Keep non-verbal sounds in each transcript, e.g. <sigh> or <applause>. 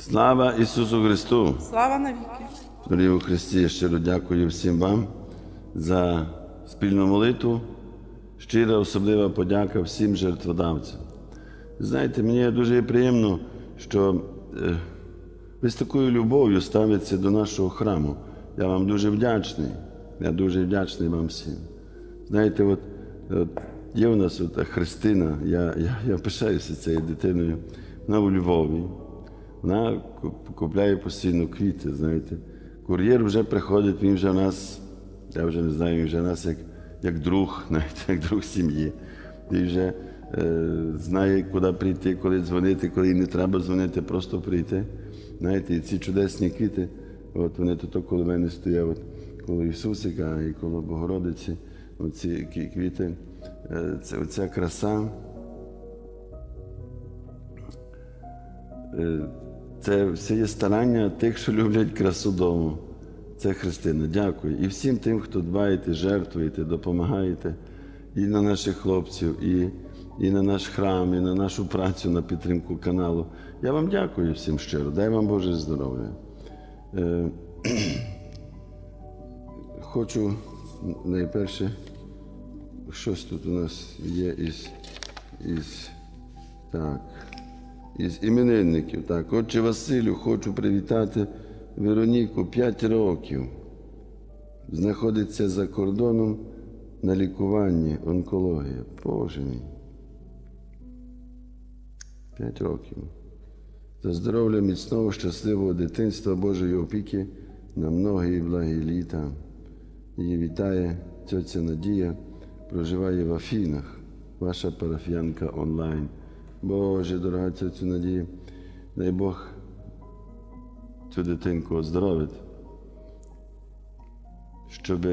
Слава Ісусу Христу! Слава навіки! Дорогі у Христі, я щиро дякую всім вам за спільну молитву. Щира особлива подяка всім жертводавцям. Знаєте, мені дуже приємно, що е, ви з такою любов'ю ставитеся до нашого храму. Я вам дуже вдячний. Я дуже вдячний вам всім. Знаєте, от, от є у нас от Христина, я, я, я пишаюся цією дитиною. Вона у Львові. Вона куп- купляє постійно квіти, знаєте. Кур'єр вже приходить, він вже в нас, я вже не знаю, він вже в нас як, як друг, <laughs> знаєте, як друг сім'ї. Він вже е, знає, куди прийти, коли дзвонити, коли не треба дзвонити, просто прийти. Знаєте, і ці чудесні квіти, от вони тут коло мене стоять, от, коло Ісусика і коло Богородиці. Оці квіти, е, це, оця краса. Е, Це все є старання тих, що люблять красу дому. Це Христина. Дякую. І всім тим, хто дбаєте, жертвуєте, допомагаєте і на наших хлопців, і, і на наш храм, і на нашу працю на підтримку каналу. Я вам дякую всім щиро. Дай вам Боже здоров'я. Е, Хочу найперше, щось тут у нас є із, із так, із іменинників. Так, отче Василю, хочу привітати Вероніку 5 років. Знаходиться за кордоном на лікуванні онкологія. Боже мій. 5 років. За здоров'я міцного, щасливого дитинства Божої опіки на многі і благі літа. Її вітає тьотя Надія, проживає в Афінах, ваша парафіянка онлайн. Боже, дорога тьотя Надія, дай Бог цю дитинку оздоровить, щоб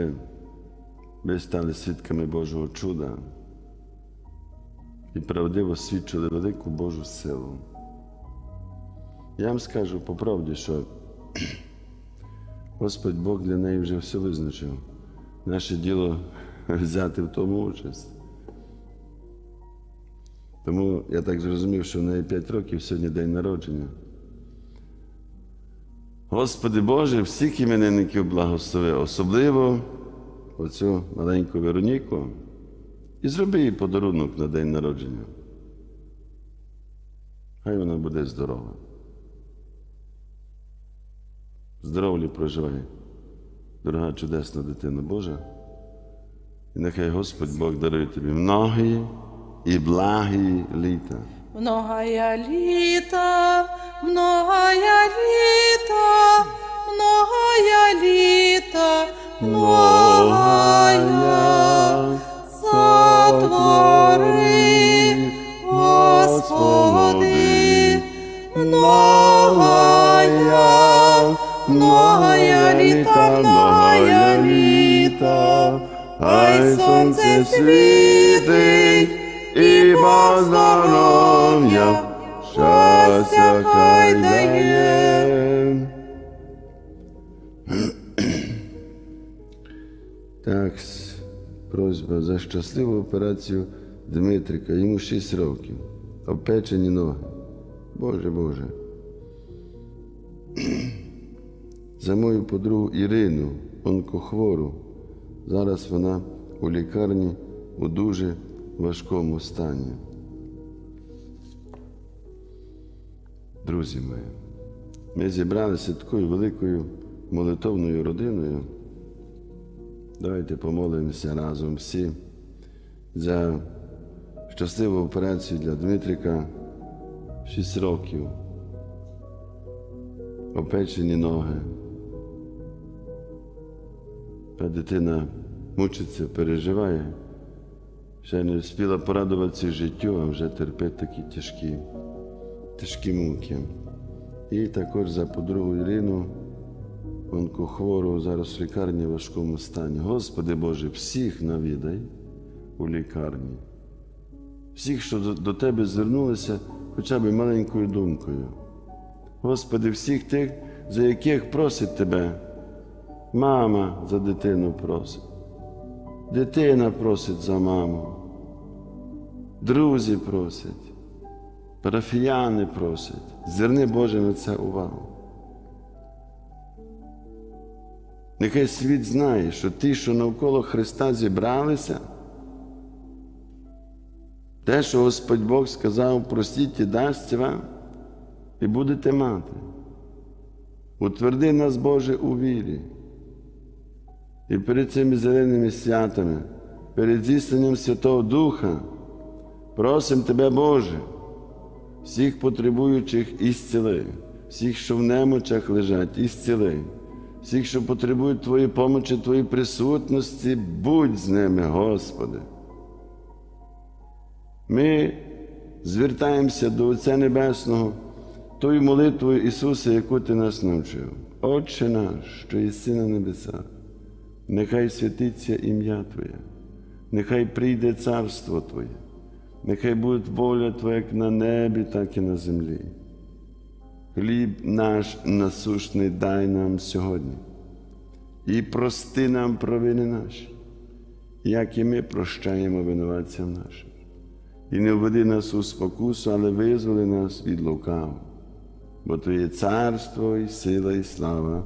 ви стали свідками Божого чуда і правдиво свідчили велику Божу силу. Я вам скажу по правді, що <clears throat> Господь Бог для неї вже все визначив. Наше діло взяти в тому участь. Тому я так зрозумів, що в неї 5 років сьогодні день народження. Господи Боже, всіх іменинників благослови, особливо оцю маленьку Вероніку, і зроби їй подарунок на день народження. Хай вона буде здорова. Здоровлі проживай, дорога чудесна дитина Божа. І нехай Господь Бог дарує тобі многі і благі літа. Многая літа, многая літа, многая літа, многая сотвори, Господи, многая, многая літа, многая літа, Хай сонце світить і здоров'я, щастя хай дає. Так, просьба за щасливу операцію Дмитрика. Йому 6 років. Опечені ноги. Боже Боже. За мою подругу Ірину, онкохвору. Зараз вона у лікарні у дуже важкому стані. Друзі мої, ми зібралися такою великою молитовною родиною. Давайте помолимося разом всі за щасливу операцію для Дмитрика 6 років. Опечені ноги. Та дитина мучиться, переживає. Ще не встигла порадуватися життю, а вже терпить такі тяжкі, тяжкі муки. І також за подругу Ірину, онкохвору, зараз в лікарні в важкому стані. Господи Боже, всіх навідай у лікарні. Всіх, що до- Тебе звернулися хоча б маленькою думкою. Господи, всіх тих, за яких просить Тебе. Мама за дитину просить. Дитина просить за маму. Друзі просять. Парафіяни просять. Зверни Боже на це увагу. Нехай світ знає, що ті, що навколо Христа зібралися, те, що Господь Бог сказав, простіть і дасться вам, і будете мати. Утверди нас, Боже, у вірі. І перед цими зеленими святами, перед зістанням Святого Духа, просимо Тебе, Боже, всіх потребуючих ісціли, всіх, що в немочах лежать, ісціли, всіх, що потребують Твоєї помочі, Твоєї присутності, будь з ними, Господи. Ми звертаємося до Отця Небесного тою молитвою Ісуса, яку Ти нас навчив. Отче наш, що єси на небесах, нехай святиться ім'я Твоє, нехай прийде царство Твоє, нехай буде воля Твоя як на небі, так і на землі. Хліб наш насушний дай нам сьогодні, і прости нам провини наші, як і ми прощаємо винуватцям нашим. І не введи нас у спокусу, але визволи нас від лукавого. Бо Твоє царство, і сила, і слава,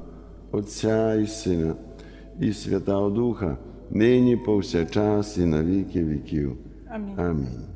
Отця і Сина, і Святого Духа, нині повсякчас і на віки віків. Амінь. Амінь.